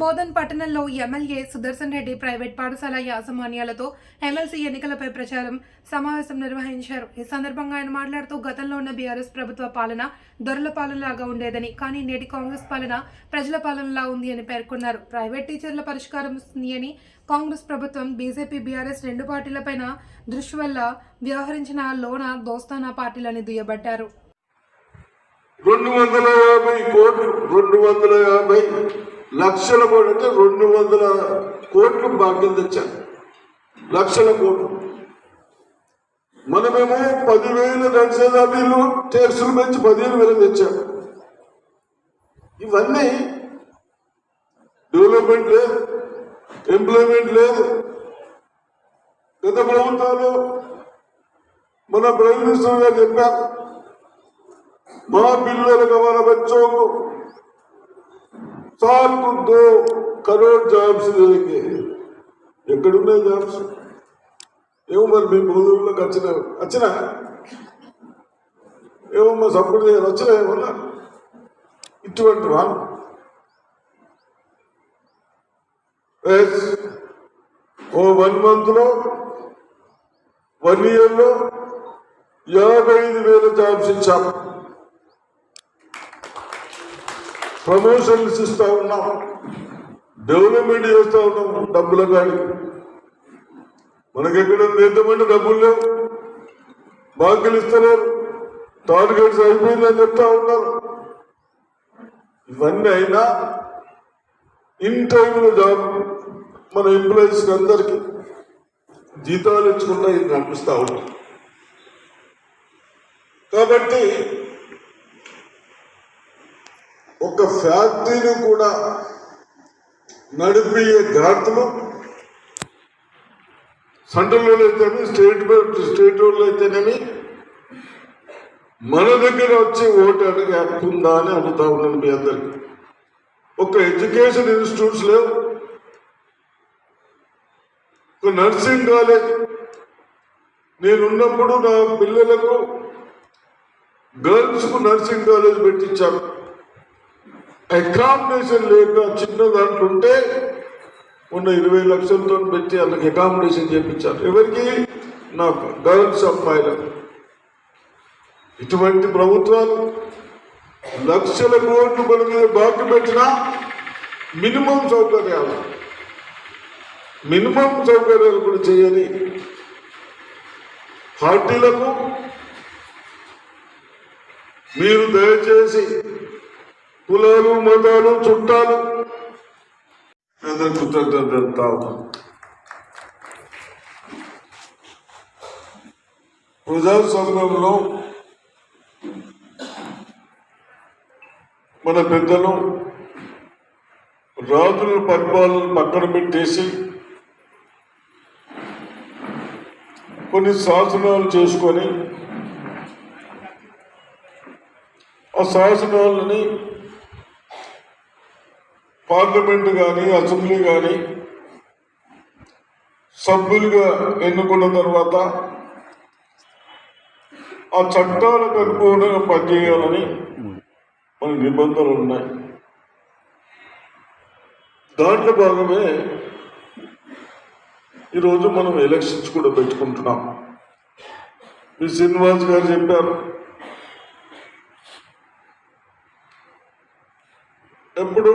బోధన్ పట్టణంలో MLA Sudarshan Reddy private పాఠశాల యాజమాన్యాలతో MLC ఎన్నికలపై ప్రచారం సమావేశం నిర్వహించారు. ఈ సందర్భంగా ఆయన మాట్లాడుతూ గతంలో ఉన్న బీఆర్ఎస్ ప్రభుత్వ పాలన దొరల పాలనలాగా ఉండేదని కానీ నేటి కాంగ్రెస్ పాలన ప్రజల పాలనలా ఉంది అని పేర్కొన్నారు. ప్రైవేట్ టీచర్ల పరిష్కారం వస్తుంది అని కాంగ్రెస్ ప్రభుత్వం బీజేపీ బీఆర్ఎస్ రెండు పార్టీలపైన దృష్టి వల్ల వ్యవహరించిన లోన దోస్తానా పార్టీలని దుయ్యబట్టారు. రెండు వందల యాభై కోట్లు రెండు వందల యాభై లక్షల కోట్లు అంటే రెండు వందల కోట్లు బాధ్యత తెచ్చారు. లక్షల కోట్లు. మనమేమో పదివేల నడిచేదాబీలు ట్యాక్సులు పెంచి పదిహేను వేలు తెచ్చాం. ఇవన్నీ డెవలప్మెంట్ లేదు ఎంప్లాయ్మెంట్ లేదు. గత ప్రభుత్వాలు మన ప్రైమ్ మినిస్టర్ గారు చెప్పారు మా पिల్లలకు మన బచ్చోకు साल को दो करोड़ जॉब्स देंगे ఎక్కడున్నాయి జాబ్స్ ఏమో మరి మీ మూదుల్లోకి వచ్చిన వచ్చిన ఏమో మా సపోర్ట్ చేయాలి వచ్చిన ఏమన్నా ఇటువంటి వాళ్ళు Yes. ఓ వన్ మంత్ లో వన్ ఇయర్ లో యాభై ఐదు వేల జాబ్స్ ఇచ్చాము ప్రమోషన్స్ ఇస్తూ ఉన్నాం. డెవలప్మెంట్ చేస్తూ ఉన్నాం డబ్బుల కానీ మనకి ఎక్కడ నేతమంటే డబ్బులు లేవు. బాకీలు ఇస్తున్నారు టార్గెట్స్ అయిపోయిందని చెప్తా ఉన్నారు. ఇవన్నీ అయినా ఇన్ టైంలో జాబ్ మన ఎంప్లాయీస్ అందరికీ జీతాలు ఇచ్చుకుంటా ఇది నడిపిస్తూ ఉన్నాం కాబట్టి ఒక ఫ్యాక్టరీని కూడా నడిపే ఘాట్లు సెంట్రల్ వాళ్ళు అయితేనేమి స్టేట్ స్టేట్ వాళ్ళు అయితేనేమి మన దగ్గర వచ్చి ఓటు అడిగి హక్కుందా అని అడుగుతా ఉన్నాను మీ అందరికి. ఒక ఎడ్యుకేషన్ ఇన్స్టిట్యూట్స్ లేవు. ఒక నర్సింగ్ కాలేజ్. నేనున్నప్పుడు నా పిల్లలకు గర్ల్స్కు నర్సింగ్ కాలేజ్ పెట్టించాను అకామిడేషన్ లేక చిన్న దాంట్లో ఉంటే ఉన్న ఇరవై లక్షలతో పెట్టి వాళ్ళకి అకామిడేషన్ చేయించారు. ఎవరికి? నా గర్ల్స్ అమ్మాయిలకు ఇటువంటి ప్రభుత్వాలు లక్షల కోట్లు మన మీద బాకీ పెట్టినా మినిమం సౌకర్యాలు. మినిమం సౌకర్యాలు కూడా చేయని పార్టీలకు మీరు దయచేసి కులాలు మతాలు చుట్టాలు. అందరి కృతజ్ఞత ప్రజాస్వామ్యంలో మన పెద్దలు రాజుల పరిపాలన పక్కన పెట్టేసి కొన్ని శాసనాలు చేసుకొని ఆ శాసనాలని పార్లమెంట్ కానీ అసెంబ్లీ కానీ సభ్యులుగా ఎన్నుకున్న తర్వాత ఆ చట్టాలకు అనుగుణంగా పనిచేయాలని మన నిబంధనలు ఉన్నాయి. దాంట్లో భాగమే ఈరోజు మనం ఎలక్షన్స్ కూడా పెట్టుకుంటున్నాం. మీ శ్రీనివాస్ గారు చెప్పారు ఎప్పుడు?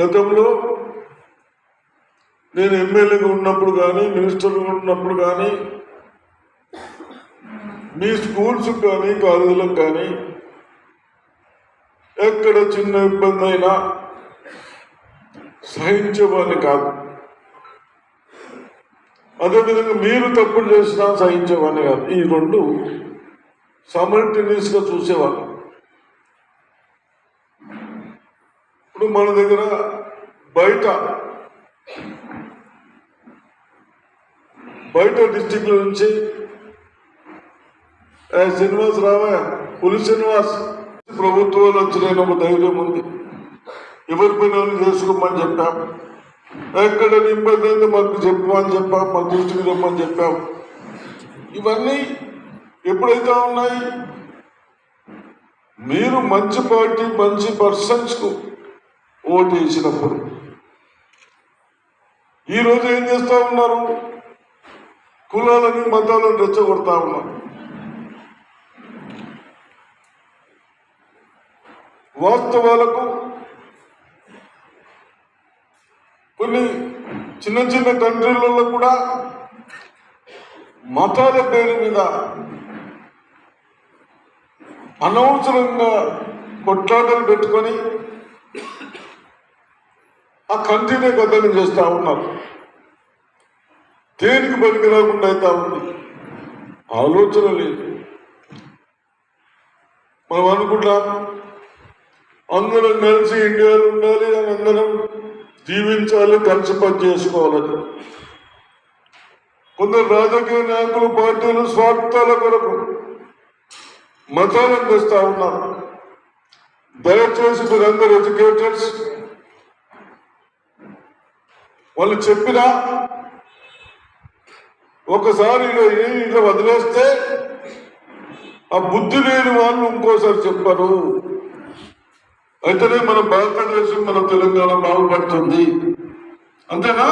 గతంలో నేను ఎమ్మెల్యేగా ఉన్నప్పుడు కానీ మినిస్టర్గా ఉన్నప్పుడు కానీ మీ స్కూల్స్ కానీ కాలేజీలకు కానీ ఎక్కడ చిన్న ఇబ్బంది అయినా సహించేవాడిని కాదు. అదేవిధంగా మీరు తప్పులు చేసినా సహించేవాడిని కాదు. ఈ రెండు సమల్టేనియస్గా చూసేవాళ్ళు. ఇప్పుడు మన దగ్గర బయట బయట డిస్టిక్ల నుంచి ఏ శ్రీనివాస్ రావా పులి శ్రీనివాస్ ప్రభుత్వాలు వచ్చినాయని ఒక ధైర్యం ఉంది. ఎవరి పని చేసుకోమని చెప్పాం. ఎక్కడ ఇబ్బంది అయితే మాకు చెప్పమని చెప్పాం మా దృష్టికి రమ్మని చెప్పాం. ఇవన్నీ ఎప్పుడైతే ఉన్నాయి మీరు మంచి పార్టీ మంచి పర్సన్స్కు ఓటు వేసినప్పుడు. ఈరోజు ఏం చేస్తూ ఉన్నారు? కులాలని మతాలను రెచ్చగొడతా ఉన్నారు. వాస్తవాలకు కొన్ని చిన్న చిన్న కంట్రీలలో కూడా మతాల పేరు మీద అనవసరంగా కొట్లాటలు పెట్టుకొని ఆ కంటిన్యూ గతం చేస్తూ ఉన్నారు. దేనికి పనికి రాకుండా అవుతా ఉంది? ఆలోచన లేదు. మనం అనుకుంటాం అందరం కలిసి ఇండియాలో ఉండాలి అని అందరం జీవించాలి కలిసి పని చేసుకోవాలని. కొందరు రాజకీయ నాయకులు పార్టీలు స్వార్థాల కొరకు మతాలను తెస్తా ఉన్నారు. దయచేసి మీరందరూ ఎడ్యుకేటర్స్ వాళ్ళు చెప్పినా ఒకసారి ఇలా ఇలా వదిలేస్తే ఆ బుద్ధి లేని వాళ్ళు ఇంకోసారి చెప్పరు. అయితేనే మన భారతదేశం మన తెలంగాణ బాగుపడుతుంది. అంతేనా?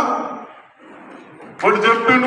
వాళ్ళు చెప్పిండు